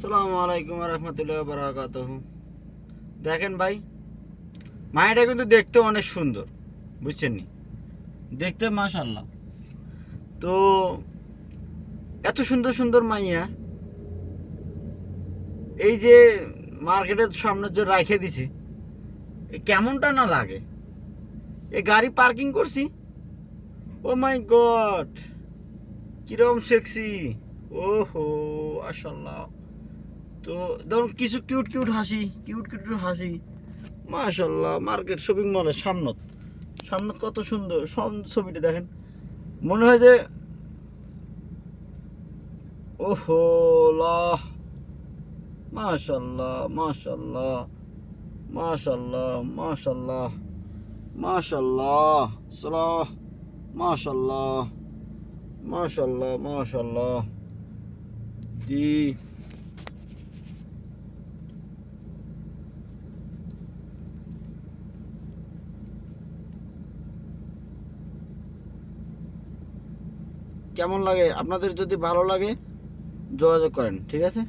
সালামু আলাইকুম রহমতুল্লাহ বারাকাত দেখেন ভাই মায়াটা কিন্তু দেখতে অনেক সুন্দর, বুঝছেন নি? দেখতে মাশাল্লাহ তো এত সুন্দর সুন্দর মাইয়া, এই যে মার্কেটের সামনে যে রাখে দিছে কেমনটা না লাগে? এ গাড়ি পার্কিং করছি? ও মাই গড, কিরম সেক্সি। ওহো মাশাল্লাহ তো ধরুন কিছু কিউট কিউট হাসি কিউট কিউট হাসি। মাশাল্লাহ মার্কেট শপিং মলের সামনত। সামনত কত সুন্দর, সব ছবিটা দেখেন। মনে হয় যে, ওহো লাহ মাশাল্লাহ মাশাল্লাহ মাশাল্লাহ মাশাল্লাহ মাশাল্লাহ সালাহ মাশাল্লাহ মাশাল্লাহ মাশাল্লাহ। জি। কেমন লাগে? আপনাদের যদি ভালো লাগে যোগাযোগ করেন ঠিক আছে?